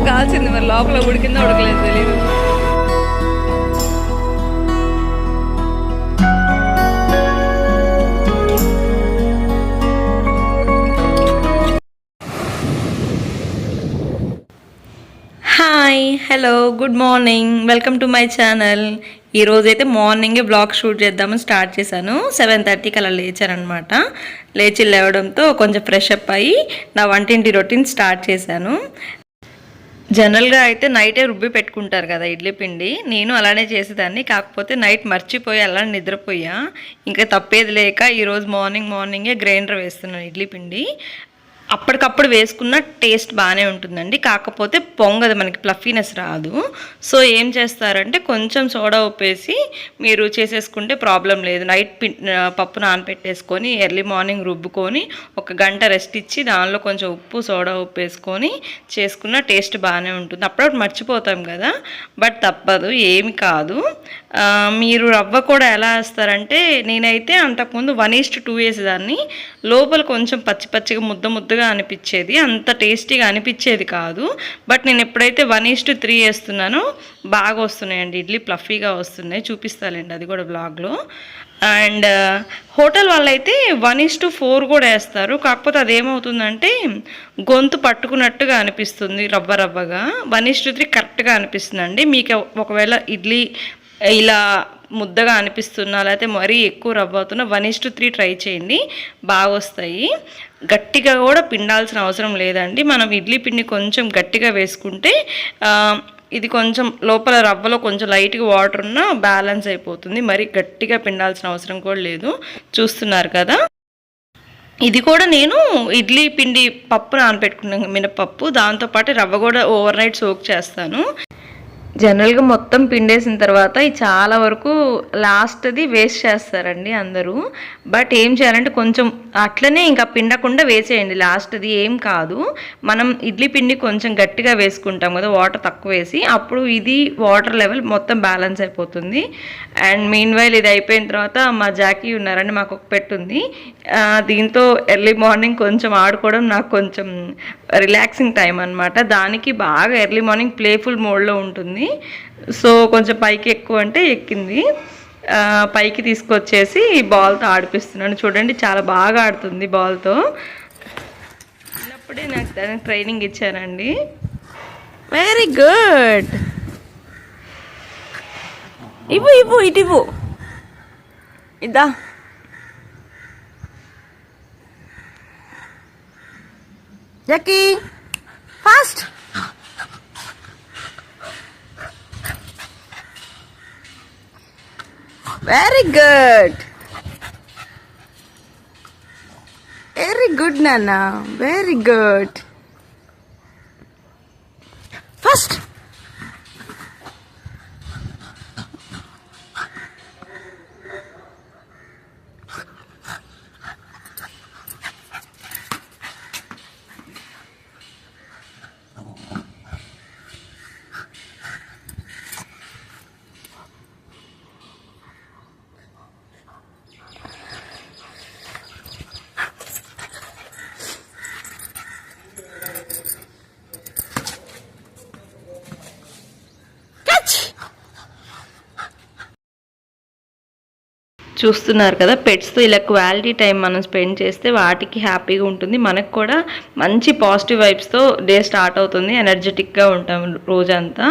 బాగా కాల్చింది మరి లోపల ఉడికిందో ఉడకలేదు తెలియదు hi hello good morning welcome to my channel ఈరోజైతే మార్నింగే బ్లాగ్ షూట్ చేద్దామని స్టార్ట్ చేశాను. సెవెన్ థర్టీకి అలా లేచారనమాట లేచి లేవడంతో కొంచెం ఫ్రెష్ అప్ అయ్యి నా వంటింటి రొటీన్ స్టార్ట్ చేశాను. జనరల్గా అయితే నైటే రుబ్బి పెట్టుకుంటారు కదా ఇడ్లీ పిండి. నేను అలానే చేసేదాన్ని. కాకపోతే నైట్ మర్చిపోయి అలా నిద్రపోయా. ఇంకా తప్పేది లేక ఈరోజు మార్నింగ్ మార్నింగే గ్రైండర్ వేస్తున్నాను ఇడ్లీ పిండి. అప్పటికప్పుడు వేసుకున్న టేస్ట్ బాగానే ఉంటుందండి. కాకపోతే పొంగదు మనకి ప్లఫీనెస్ రాదు. సో ఏం చేస్తారంటే కొంచెం సోడా ఉప్పేసి మీరు చేసేసుకుంటే ప్రాబ్లం లేదు. నైట్ పి పప్పు నానపెట్టేసుకొని ఎర్లీ మార్నింగ్ రుబ్బుకొని ఒక గంట రెస్ట్ ఇచ్చి దానిలో కొంచెం ఉప్పు సోడా ఉప్పేసుకొని చేసుకున్న టేస్ట్ బాగానే ఉంటుంది. అప్పుడప్పుడు మర్చిపోతాం కదా. బట్ తప్పదు ఏమి కాదు. మీరు రవ్వ కూడా ఎలా వేస్తారంటే నేనైతే అంతకుముందు వన్ ఈస్ట్ టూ వేసేదాన్ని లోపల కొంచెం పచ్చి పచ్చిగా ముద్ద ముద్దగా అనిపించేది అంత టేస్టీగా అనిపించేది కాదు. బట్ నేను ఎప్పుడైతే వన్ ఈస్ట్ త్రీ వేస్తున్నానో బాగా వస్తున్నాయండి. ఇడ్లీ ప్లఫీగా వస్తున్నాయి. చూపిస్తానండి అది కూడా బ్లాగ్లో. అండ్ హోటల్ వాళ్ళైతే వన్ ఇస్ టు ఫోర్ కూడా వేస్తారు. కాకపోతే అదేమవుతుందంటే గొంతు పట్టుకున్నట్టుగా అనిపిస్తుంది రవ్వ రవ్వగా. వన్ ఇస్ టు త్రీ కరెక్ట్గా అనిపిస్తుంది అండి మీకు ఒకవేళ ఇడ్లీ ఇలా ముద్దగా అనిపిస్తున్నా లేకపోతే మరీ ఎక్కువ రవ్వ అవుతున్నా one is to three try చేయండి. బాగా వస్తాయి. గట్టిగా కూడా పిండాల్సిన అవసరం లేదండి. మనం ఇడ్లీ పిండి కొంచెం గట్టిగా వేసుకుంటే ఇది కొంచెం లోపల రవ్వలో కొంచెం లైట్గా వాటర్ ఉన్నా బ్యాలెన్స్ అయిపోతుంది. మరి గట్టిగా పిండాల్సిన అవసరం కూడా లేదు. చూస్తున్నారు కదా? ఇది కూడా నేను ఇడ్లీ పిండి పప్పు నానబెట్టుకున్నాను మినపప్పు దాంతోపాటు రవ్వ కూడా ఓవర్ నైట్ సోక్ చేస్తాను. జనరల్గా మొత్తం పిండేసిన తర్వాత ఈ చాలా వరకు లాస్ట్ది వేస్ట్ చేస్తారండి అందరూ. బట్ ఏం చేయాలంటే కొంచెం అట్లనే ఇంకా పిండకుండా వేసేయండి లాస్ట్ది ఏం కాదు. మనం ఇడ్లీ పిండి కొంచెం గట్టిగా వేసుకుంటాం కదా వాటర్ తక్కువ వేసి అప్పుడు ఇది వాటర్ లెవెల్ మొత్తం బ్యాలెన్స్ అయిపోతుంది. అండ్ మీన్ వైల్ ఇది అయిపోయిన తర్వాత మా జాకీ ఉన్నారండి మాకు ఒక పెట్టుంది దీంతో ఎర్లీ మార్నింగ్ కొంచెం ఆడుకోవడం నాకు కొంచెం రిలాక్సింగ్ టైం అనమాట దానికి బాగా ఎర్లీ మార్నింగ్ ప్లేఫుల్ మోడ్లో ఉంటుంది. సో కొంచెం పైకి ఎక్కువ అంటే ఎక్కింది. పైకి తీసుకొచ్చేసి బాల్తో ఆడిపిస్తున్నాను. చూడండి చాలా బాగా ఆడుతుంది బాల్తో. చిన్నప్పుడే నాకు దానికి ట్రైనింగ్ ఇచ్చానండి వెరీ గుడ్. ఇవ్వు ఇవ్వు ఇటు ఇవ్వు. ఇద్దా Jackie, fast! Very good. Very good, Nana. Very good. చూస్తున్నారు కదా పెట్స్తో ఇలా క్వాలిటీ టైం మనం స్పెండ్ చేస్తే వాటికి హ్యాపీగా ఉంటుంది. మనకు కూడా మంచి పాజిటివ్ వైబ్స్తో డే స్టార్ట్ అవుతుంది ఎనర్జెటిక్గా ఉంటాం రోజంతా.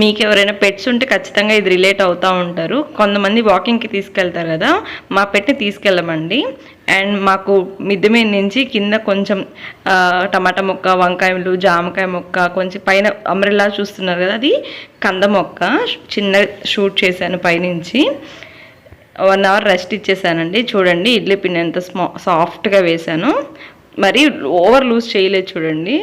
మీకు ఎవరైనా పెట్స్ ఉంటే ఖచ్చితంగా ఇది రిలేట్ అవుతూ ఉంటారు. కొంతమంది వాకింగ్కి తీసుకెళ్తారు కదా మా పెట్ని తీసుకెళ్ళమండి. అండ్ మాకు మిద్దె మీద నుంచి కింద కొంచెం టమాటా మొక్క వంకాయలు జామకాయ మొక్క కొంచెం పైన అమ్రెల్లా చూస్తున్నారు కదా అది కంద మొక్క. చిన్న షూట్ చేశాను పైనుంచి. వన్ అవర్ రెస్ట్ ఇచ్చేసానండి. చూడండి ఇడ్లీ పిండి ఎంత స్మా సాఫ్ట్గా వేసాను. మరి ఓవర్ లూజ్ చేయలేదు చూడండి.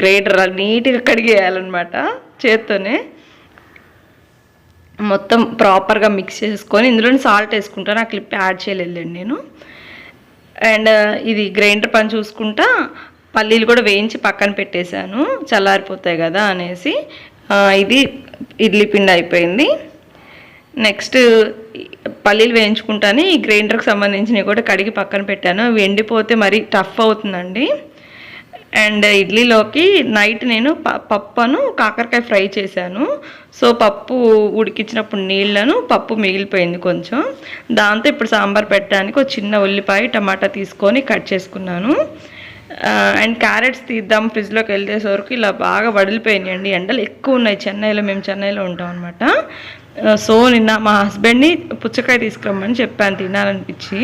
గ్రేటర్ నీట్గా కడిగేయాలన్నమాట చేత్తోనే. మొత్తం ప్రాపర్గా మిక్స్ చేసుకొని ఇందులో సాల్ట్ వేసుకుంటాను. ఆ క్లిప్ యాడ్ చేయలేదండి నేను. అండ్ ఇది గ్రైండర్ పని చూసుకుంటా పల్లీలు కూడా వేయించి పక్కన పెట్టేశాను. చల్లారిపోతాయి కదా అనేసి. ఇది ఇడ్లీ పిండి అయిపోయింది. నెక్స్ట్ పల్లీలు వేయించుకుంటాను. ఈ గ్రైండర్కి సంబంధించినవి కూడా కడిగి పక్కన పెట్టాను. అవి ఎండిపోతే మరీ టఫ్ అవుతుందండి. అండ్ ఇడ్లీలోకి నైట్ నేను ప- పప్పును కాకరకాయ ఫ్రై చేశాను. సో పప్పు ఉడికించినప్పుడు నీళ్ళను పప్పు మిగిలిపోయింది కొంచెం. దాంతో ఇప్పుడు సాంబార్ పెట్టడానికి ఒక చిన్న ఉల్లిపాయ టమాటా తీసుకొని కట్ చేసుకున్నాను. అండ్ క్యారెట్స్ తీద్దాం ఫ్రిడ్జ్లోకి వెళ్ళేసరికి ఇలా బాగా వడిలిపోయినాయండి. ఎండలు ఎక్కువ ఉన్నాయి. చెన్నైలో మేము చెన్నైలో ఉంటాం అనమాట సో నిన్న మా హస్బెండ్ని పుచ్చకాయ తీసుకురమ్మని చెప్పాను తినాలనిపించి.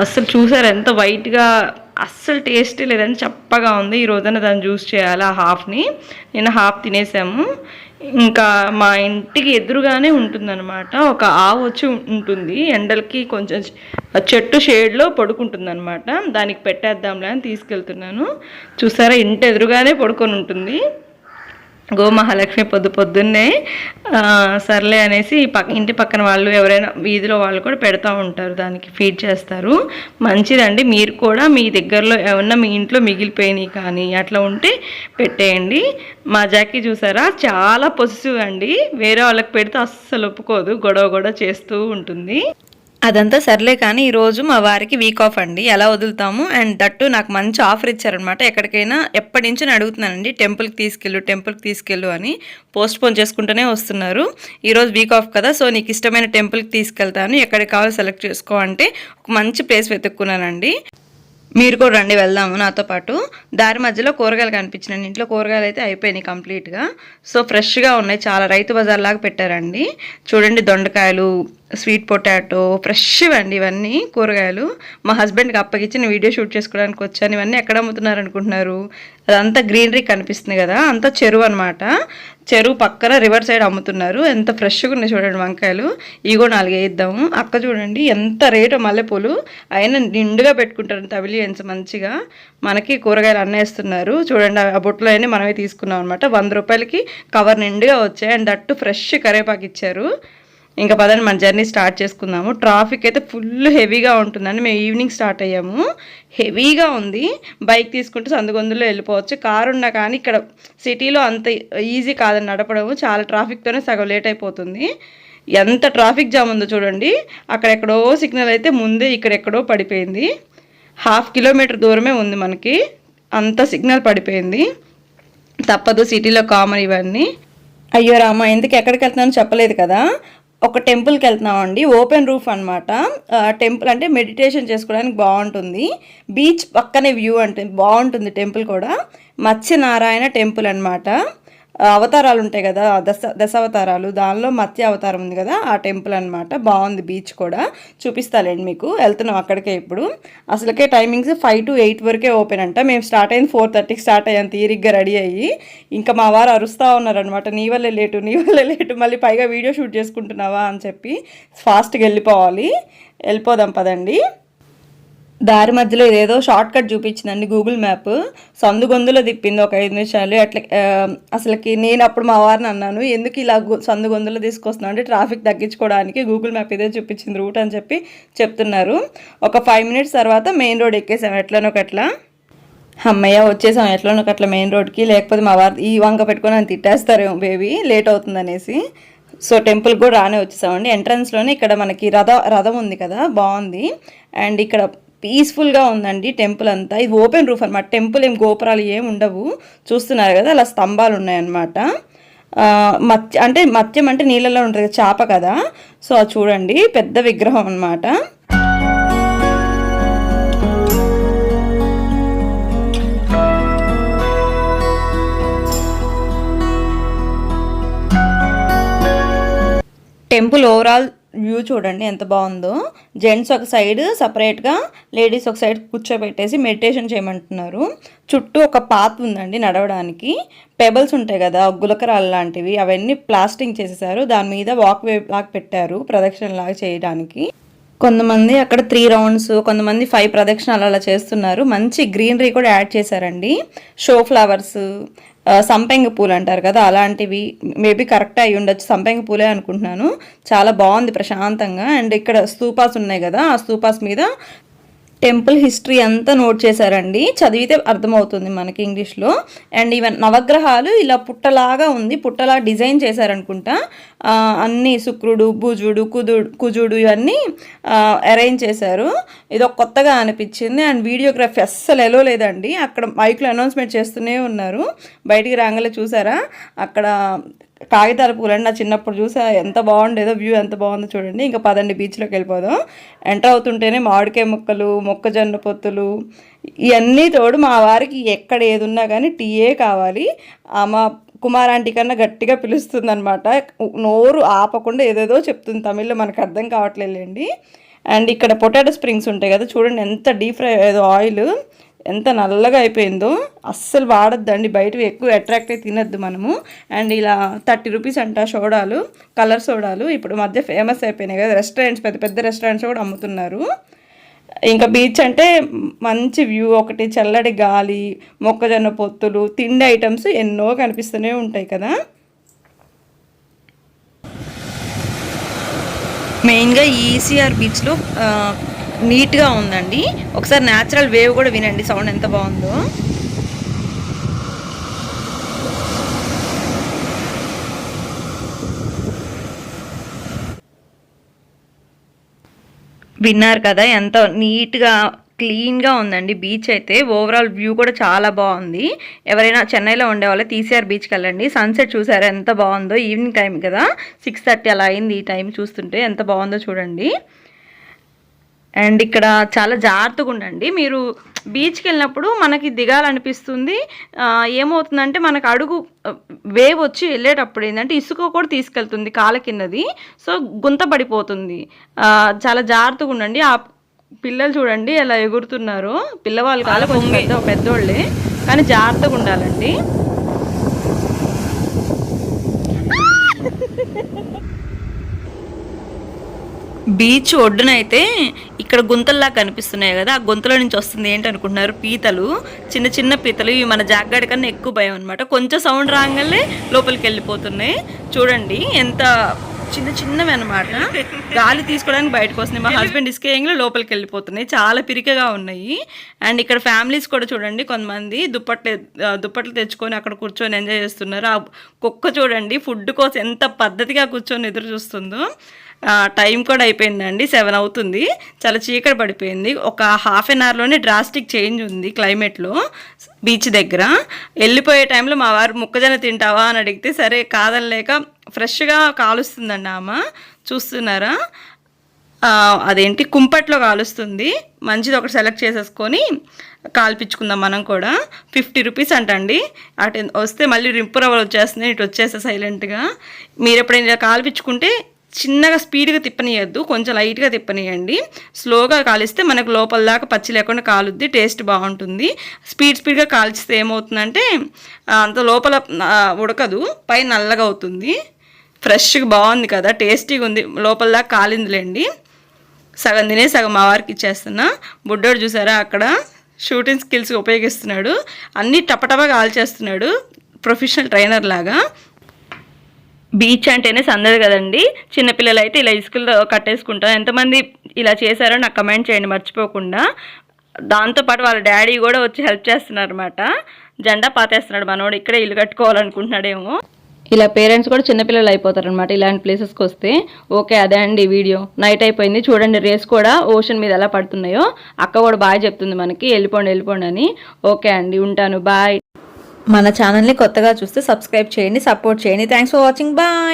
అస్సలు చూసారు ఎంత వైట్గా అస్సలు టేస్ట్ లేదని చప్పగా ఉంది. ఈ రోజున దాన్ని జ్యూస్ చేయాలి ఆ హాఫ్ని. నిన్న హాఫ్ తినేసాము. ఇంకా మా ఇంటికి ఎదురుగానే ఉంటుందన్నమాట. ఒక ఆవు వచ్చి ఉంటుంది. ఎండలకి కొంచెం చెట్టు షేడ్లో పడుకుంటుందన్నమాట. దానికి పెట్టేద్దాంలే అని తీసుకెళ్తున్నాను. చూసారా ఇంటి ఎదురుగానే పడుకొని ఉంటుంది. గో మహాలక్ష్మి పొద్దు పొద్దున్నే సర్లే అనేసి పక్క ఇంటి పక్కన వాళ్ళు ఎవరైనా వీధిలో వాళ్ళు కూడా పెడతా ఉంటారు దానికి ఫీడ్ చేస్తారు. మంచిదండి మీరు కూడా మీ దగ్గరలో ఏమన్నా మీ ఇంట్లో మిగిలిపోయినాయి కానీ అట్లా ఉంటే పెట్టేయండి. మా జాకీ చూసారా చాలా పొసిసివ్ అండి. వేరే వాళ్ళకి పెడితే అస్సలు ఒప్పుకోదు గొడవ గొడవ చేస్తూ ఉంటుంది. అదంతా సర్లే కానీ ఈరోజు మా వారికి వీక్ ఆఫ్ అండి. ఎలా వదులుతాము? అండ్ దట్టు నాకు మంచి ఆఫర్ ఇచ్చారనమాట ఎక్కడికైనా ఎప్పటి నుంచి అడుగుతున్నానండి టెంపుల్కి తీసుకెళ్ళు టెంపుల్కి తీసుకెళ్ళు అని పోస్ట్ పోన్ చేసుకుంటూనే వస్తున్నారు. ఈరోజు వీక్ ఆఫ్ కదా సో నీకు ఇష్టమైన టెంపుల్కి తీసుకెళ్తాను. ఎక్కడికి కావాలో సెలెక్ట్ చేసుకో అంటే ఒక మంచి ప్లేస్ వెతుక్కున్నానండి. మీరు కూడా రండి వెళ్దాము నాతో పాటు. దారి మధ్యలో కూరగాయలు కనిపించినాయి. ఇంట్లో కూరగాయలు అయితే అయిపోయినాయి కంప్లీట్గా సో ఫ్రెష్గా ఉన్నాయి. చాలా రైతు బజార్ లాగా పెట్టారండి. చూడండి దొండకాయలు స్వీట్ పొటాటో ఫ్రెష్ అండి ఇవన్నీ కూరగాయలు. మా హస్బెండ్కి అప్పగించి నేను వీడియో షూట్ చేసుకోవడానికి వచ్చాను. ఇవన్నీ ఎక్కడ అమ్ముతున్నారు అనుకుంటున్నారు అదంతా గ్రీనరీ కనిపిస్తుంది కదా అంతా చెరువు అనమాట చెరువు పక్కన రివర్ సైడ్ అమ్ముతున్నారు. ఎంత ఫ్రెష్గా ఉన్నాయి చూడండి వంకాయలు. ఇగో నాలుగు వేయిద్దాము అక్క చూడండి ఎంత రేటు మల్లెపూలు. అయినా నిండుగా పెట్టుకుంటారు తవిలియన్స్ మంచిగా. మనకి కూరగాయలు అన్నేస్తున్నారు చూడండి ఆ బొట్లో అన్నీ మనమే తీసుకున్నాం అనమాట వంద రూపాయలకి కవర్ నిండుగా వచ్చాయి. అండ్ దట్టు ఫ్రెష్ కరేపాకు ఇచ్చారు. ఇంకా పదండి మన జర్నీ స్టార్ట్ చేసుకుందాము. ట్రాఫిక్ అయితే ఫుల్ హెవీగా ఉంటుందండి. మేము ఈవినింగ్ స్టార్ట్ అయ్యాము. హెవీగా ఉంది. బైక్ తీసుకుంటే సందుగొందులో వెళ్ళిపోవచ్చు. కారు ఉన్నా కానీ ఇక్కడ సిటీలో అంత ఈజీ కాదని నడపడము. చాలా ట్రాఫిక్తోనే సగం లేట్ అయిపోతుంది. ఎంత ట్రాఫిక్ జామ్ ఉందో చూడండి. అక్కడెక్కడో సిగ్నల్ అయితే ముందే ఇక్కడెక్కడో పడిపోయింది. హాఫ్ కిలోమీటర్ దూరమే ఉంది మనకి. అంత సిగ్నల్ పడిపోయింది. తప్పదు సిటీలో కామన్ ఇవన్నీ. అయ్యో రామ ఎందుకు ఎక్కడికి వెళ్తున్నానో చెప్పలేదు కదా. ఒక టెంపుల్కి వెళ్తున్నామండి. ఓపెన్ రూఫ్ అనమాట టెంపుల్ అంటే మెడిటేషన్ చేసుకోవడానికి బాగుంటుంది. బీచ్ పక్కనే వ్యూ అంటే బాగుంటుంది టెంపుల్ కూడా. మత్స్యనారాయణ టెంపుల్ అనమాట అవతారాలు ఉంటాయి కదా దశ దశావతారాలు దానిలో మత్స్య అవతారం ఉంది కదా ఆ టెంపుల్ అనమాట బాగుంది బీచ్ కూడా. చూపిస్తాలేండి మీకు. వెళ్తున్నాం అక్కడికే ఇప్పుడు. అసలుకే టైమింగ్స్ ఫైవ్ టు ఎయిట్ వరకే ఓపెన్ అంట. మేము స్టార్ట్ అయింది ఫోర్ థర్టీకి స్టార్ట్ అయ్యాం తీరిగ్గా రెడీ అయ్యి. ఇంకా మా వారు అరుస్తూ ఉన్నారనమాట నీ వల్లే లేటు నీ వల్లే లేటు మళ్ళీ పైగా వీడియో షూట్ చేసుకుంటున్నావా అని చెప్పి ఫాస్ట్గా వెళ్ళిపోవాలి. వెళ్ళిపోదాం పదండి. దారి మధ్యలో ఇదేదో షార్ట్ కట్ చూపించిందండి గూగుల్ మ్యాప్ సందుగొందులో తిప్పింది ఒక ఐదు నిమిషాలు. అట్లా అసలుకి నేను అప్పుడు మా వారిని అన్నాను ఎందుకు ఇలా గు- సందు తీసుకొస్తున్నాను అంటే ట్రాఫిక్ తగ్గించుకోవడానికి గూగుల్ మ్యాప్ ఇదే చూపించింది రూట్ అని చెప్పి చెప్తున్నారు. ఒక ఫైవ్ మినిట్స్ తర్వాత మెయిన్ రోడ్ ఎక్కేసాం ఎట్లనొకట్లా అమ్మయ్య వచ్చేసాం ఎట్లనో అట్లా మెయిన్ రోడ్కి లేకపోతే మా వారి ఈ వంక పెట్టుకొని అని తిట్టేస్తారేమో బేబీ లేట్ అవుతుందనేసి సో టెంపుల్ కూడా రానే వచ్చేసామండి. ఎంట్రన్స్లోనే ఇక్కడ మనకి రథ రథం ఉంది కదా బాగుంది. అండ్ ఇక్కడ పీస్ఫుల్గా ఉందండి టెంపుల్ అంతా. ఇది ఓపెన్ రూఫ్ అనమాట టెంపుల్ ఏం గోపురాలు ఏం ఉండవు. చూస్తున్నారు కదా అలా స్తంభాలు ఉన్నాయన్నమాట. ఆ, మత్స్య అంటే మత్స్యం అంటే నీళ్ళలో ఉంటుంది చేప కదా. సో అది చూడండి పెద్ద విగ్రహం అన్నమాట. టెంపుల్ ఓవరాల్ వ్యూ చూడండి ఎంత బాగుందో. జెంట్స్ ఒక సైడ్ సపరేట్గా లేడీస్ ఒక సైడ్ కూర్చోబెట్టేసి మెడిటేషన్ చేయమంటున్నారు. చుట్టూ ఒక పాత్ ఉందండి నడవడానికి. పెబల్స్ ఉంటాయి కదా గులకరాలు లాంటివి అవన్నీ ప్లాస్టింగ్ చేసేసారు. దాని మీద వాక్ వే లాగా పెట్టారు ప్రదక్షిణ లాగా చేయడానికి. కొంతమంది అక్కడ త్రీ రౌండ్స్ కొంతమంది ఫైవ్ ప్రదక్షిణాలు అలా చేస్తున్నారు. మంచి గ్రీనరీ కూడా యాడ్ చేశారండి. షో ఫ్లవర్స్ సంపెంగ పూలు అంటారు కదా అలాంటివి మేబీ కరెక్ట్ అయి ఉండొచ్చు. సంపెంగ పూలే అనుకుంటున్నాను. చాలా బాగుంది ప్రశాంతంగా. అండ్ ఇక్కడ స్తూపాస్ ఉన్నాయి కదా ఆ స్తూపాస్ మీద టెంపుల్ హిస్టరీ అంతా నోట్ చేశారండి. చదివితే అర్థమవుతుంది మనకి ఇంగ్లీష్లో. అండ్ ఈవెన్ నవగ్రహాలు ఇలా పుట్టలాగా ఉంది పుట్టలా డిజైన్ చేశారనుకుంటా. అన్నీ అన్ని శుక్రుడు భుజుడు కుదుడు కుజుడు ఇవన్నీ అరేంజ్ చేశారు. ఇది ఒక కొత్తగా అనిపించింది. అండ్ వీడియోగ్రఫీ అస్సలు ఎలో లేదండి. అక్కడ మైక్లో అనౌన్స్మెంట్ చేస్తూనే ఉన్నారు. బయటికి రాగానే చూసారా? అక్కడ కాగితాల పూలండి నా చిన్నప్పుడు చూసా ఎంత బాగుండేదో వ్యూ ఎంత బాగుందో చూడండి. ఇంకా పదండి బీచ్లోకి వెళ్ళిపోదాం. ఎంటర్ అవుతుంటేనే మామిడికాయ ముక్కలు మొక్కజొన్న పొత్తులు ఇవన్నీ తోడు మా వారికి ఎక్కడ ఏది ఉన్నా కానీ టీయే కావాలి. ఆ మా కుమారాంటి కన్నా గట్టిగా పిలుస్తుంది అనమాట నోరు ఆపకుండా ఏదేదో చెప్తుంది తమిళ్ళో మనకు అర్థం కావట్లేదండి అండ్ ఇక్కడ పొటాటో స్ప్రింగ్స్ ఉంటాయి కదా చూడండి ఎంత డీప్ ఫ్రై ఏదో ఆయిల్. ఎంత నల్లగా అయిపోయిందో అస్సలు వాడొద్దండి. బయటవి ఎక్కువ అట్రాక్ట్ అయి తినద్దు మనము. అండ్ ఇలా థర్టీ రూపీస్ అంట సోడాలు కలర్ సోడాలు. ఇప్పుడు మధ్య ఫేమస్ అయిపోయినాయి కదా రెస్టారెంట్స్ పెద్ద పెద్ద రెస్టారెంట్స్ కూడా అమ్ముతున్నారు. ఇంకా బీచ్ అంటే మంచి వ్యూ ఒకటి చల్లటి గాలి మొక్కజొన్న పొత్తులు తిండి ఐటమ్స్ ఎన్నో కనిపిస్తూనే ఉంటాయి కదా. మెయిన్గా ఈసీఆర్ బీచ్లో నీట్గా ఉందండి. ఒకసారి న్యాచురల్ వేవ్ కూడా వినండి సౌండ్ ఎంత బాగుందో. విన్నారు కదా ఎంత నీట్గా క్లీన్గా ఉందండి బీచ్ అయితే. ఓవరాల్ వ్యూ కూడా చాలా బాగుంది. ఎవరైనా చెన్నైలో ఉండే వాళ్ళు తీసిఆర్ బీచ్కి వెళ్ళండి. సన్సెట్ చూసారా ఎంత బాగుందో. ఈవినింగ్ టైం కదా. సిక్స్ థర్టీ అలా అయింది ఈ టైం చూస్తుంటే ఎంత బాగుందో చూడండి. అండ్ ఇక్కడ చాలా జాగ్రత్తగా ఉండండి. మీరు బీచ్కి వెళ్ళినప్పుడు మనకి దిగాలనిపిస్తుంది. ఏమవుతుందంటే మనకు అడుగు వేవ్ వచ్చి వెళ్ళేటప్పుడు ఏంటంటే ఇసుక కూడా తీసుకెళ్తుంది కాళ్ళ కిందది. సో గుంత పడిపోతుంది. చాలా జాగ్రత్తగా ఉండండి. ఆ పిల్లలు చూడండి ఎలా ఎగురుతున్నారో. పిల్లవాళ్ళు కాదు కొంచెం పెద్ద పెద్దోళ్ళే. కానీ జాగ్రత్తగా ఉండాలండి. బీచ్ ఒడ్డునైతే ఇక్కడ గుంతల్లా కనిపిస్తున్నాయి కదా ఆ గుంతలో నుంచి వస్తుంది ఏంటి అనుకుంటున్నారు? పీతలు. చిన్న చిన్న పీతలు. ఇవి మన జాగ్గాడి కన్నా ఎక్కువ భయం అనమాట కొంచెం సౌండ్ రాగానే లోపలికి వెళ్ళిపోతున్నాయి. చూడండి ఎంత చిన్న చిన్నవి అనమాట గాలి తీసుకోవడానికి బయటకు వస్తున్నాయి. మా హస్బెండ్ ఇసుకేయంగా లోపలికి వెళ్ళిపోతున్నాయి. చాలా పిరికగా ఉన్నాయి. అండ్ ఇక్కడ ఫ్యామిలీస్ కూడా చూడండి కొంతమంది దుప్పట్లు దుప్పట్లు తెచ్చుకొని అక్కడ కూర్చొని ఎంజాయ్ చేస్తున్నారు. ఆ కుక్క చూడండి ఫుడ్ కోసం ఎంత పద్ధతిగా కూర్చొని ఎదురు చూస్తుందో. టైం కూడా అయిపోయిందండి. సెవెన్ అవుతుంది. చాలా చీకటి పడిపోయింది. ఒక హాఫ్ అన్ అవర్లోనే డ్రాస్టిక్ చేంజ్ ఉంది క్లైమేట్లో బీచ్ దగ్గర. వెళ్ళిపోయే టైంలో మా వారు మొక్కజొన్న తింటావా? అని అడిగితే సరే కాదనలేక ఫ్రెష్గా కాలుస్తుందండి ఆమె. చూస్తున్నారా? అదేంటి? కుంపట్లో కాలుస్తుంది. మంచిది ఒకటి సెలెక్ట్ చేసేసుకొని కాల్పించుకుందాం మనం కూడా. ఫిఫ్టీ రూపీస్ అంటండి. అటు వస్తే మళ్ళీ రింపురవ్వలు వచ్చేస్తుంది. ఇటు వచ్చేస్తే సైలెంట్గా. మీరు ఎప్పుడైనా కాల్పించుకుంటే చిన్నగా స్పీడ్గా తిప్పనీయద్దు. కొంచెం లైట్గా తిప్పనీయండి. స్లోగా కాలిస్తే మనకు లోపల దాకా పచ్చి లేకుండా కాలుద్ది. టేస్ట్ బాగుంటుంది. స్పీడ్ స్పీడ్గా కాల్చితే ఏమవుతుందంటే అంత లోపల ఉడకదు. పై నల్లగా అవుతుంది. ఫ్రెష్గా బాగుంది కదా టేస్టీగా ఉంది. లోపల దాకా కాలిందిలేండి. సగం తినే సగం మా వారికి ఇచ్చేస్తున్నా. బుడ్డోడు చూసారా అక్కడ? షూటింగ్ స్కిల్స్ ఉపయోగిస్తున్నాడు. అన్నీ టపటపా కాల్చేస్తున్నాడు. ప్రొఫెషనల్ ట్రైనర్ లాగా. బీచ్ అంటేనే సందడి కదండి. చిన్నపిల్లలు అయితే ఇలా ఇసుకలు కట్టేసుకుంటారు. ఎంతమంది ఇలా చేశారో నాకు కమెంట్ చేయండి మర్చిపోకుండా. దాంతోపాటు వాళ్ళ డాడీ కూడా వచ్చి హెల్ప్ చేస్తున్నారు అనమాట జెండా పాతేస్తున్నాడు మనోడు. ఇక్కడే ఇల్లు కట్టుకోవాలనుకుంటున్నాడేమో. ఇలా పేరెంట్స్ కూడా చిన్నపిల్లలు అయిపోతారు అనమాట ఇలాంటి ప్లేసెస్కి వస్తే. ఓకే అదే అండి వీడియో. నైట్ అయిపోయింది. చూడండి రేస్ కూడా ఓషన్ మీద ఎలా పడుతున్నాయో. అక్క కూడా బాగా చెప్తుంది మనకి. వెళ్ళిపోండి వెళ్ళిపోండి అని. ఓకే అండి ఉంటాను. బాయ్ మన ఛానల్ని కొత్తగా చూస్తే సబ్స్క్రైబ్ చేయండి సపోర్ట్ చేయండి. Thanks for watching bye